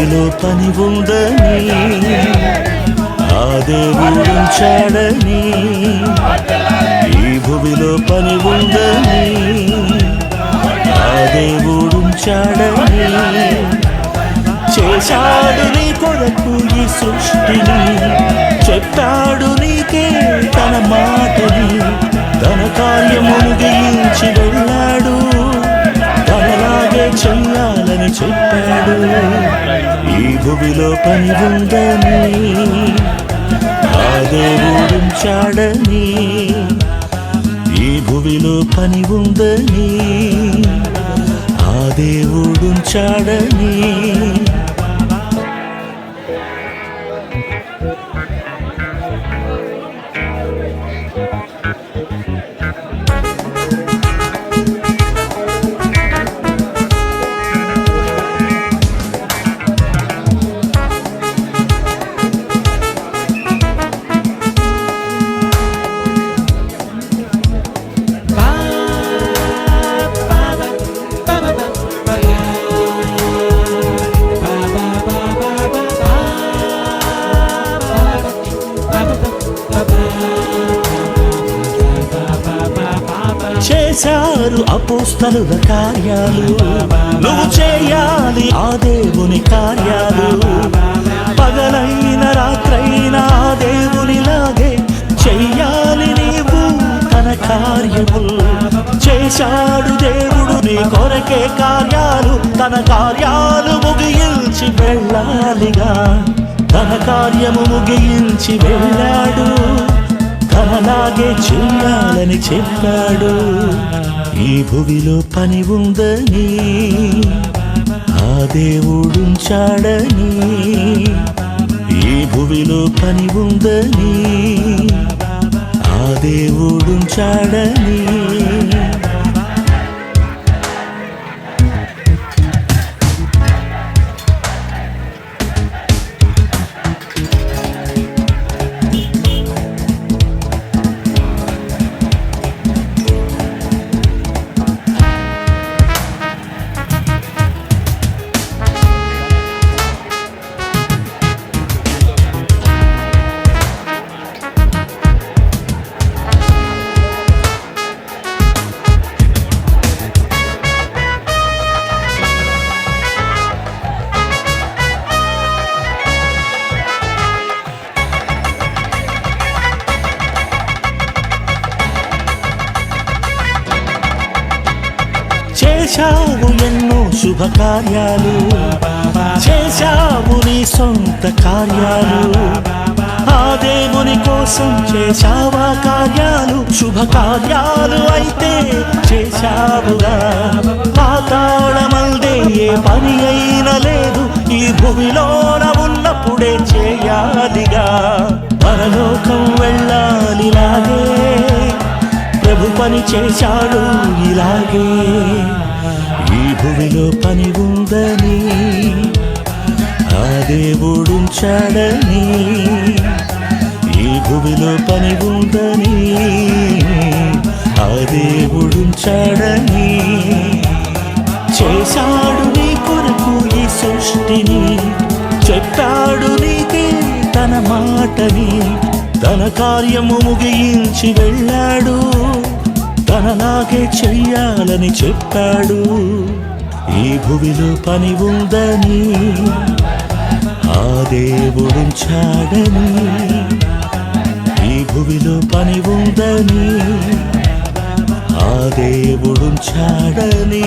భూమిలో పని ఉందని ఆ దేవుడుంచాడని ఈ భూమిలో పని ఉందని ఆ దేవుడుంచాడని చేశాడు నీ కొరకు ఈ సృష్టిని చెప్పాడు నీకే తన మాటని తన కార్యము ముగించి వెళ్ళాడు. అని చెప్పాడు. ఈ భూమిలో పని ఉందని ఆ దేవుడుంచాడని ఈ భూమిలో పని ఉందని ఆ దేవుడుంచాడని చేశారు అపోస్తలుల కార్యాలు. నువ్వు చేయాలి ఆ దేవుని కార్యాలు. పగలైన రాత్రైన ఆ దేవునిలాగే చెయ్యాలి నీవు తన కార్యములు చేశాడు దేవుడు నీ కొరకే కార్యాలు. తన కార్యాలు ముగించి వెళ్ళాలిగా. తన కార్యము ముగించి వెళ్ళాడు. అలాగే చెయ్యాలని చెప్పాడు. ఈ భువిలో పని ఉందని ఆ దేవుడుంచాడని ఈ భువిలో పని ఉందని ఆ దేవుడుంచాడని శుభకార్యాలు చేశాము నీ సొంత కార్యాలు. ఆ దేవుని కోసం చేశావా కార్యాలు? శుభకార్యాలు అయితే చేశావుగా. పాతాళమల్దే ఏ పని అయినా లేదు. ఈ భూమిలోన ఉన్నప్పుడే చేయాలిగా. పరలోకం వెళ్ళాలిలాగే. ప్రభు పని చేశాడు ఇలాగే. భూమిలో పని ఉందని ఆ దేవుడుంచాడని ఈ భూమిలో పని ఉందని ఆ దేవుడుంచాడని చేశాడు నీ కొరకు ఈ సృష్టిని చెప్పాడు నీకే తన మాటని తన కార్యము ముగించి వెళ్ళాడు తనలాగే చెయ్యాలని చెప్పాడు. ఈ భూమిలో పని ఉందని ఆ దేవుడుంచాడని ఈ భూమిలో పని ఉందని ఆ దేవుడుంచాడని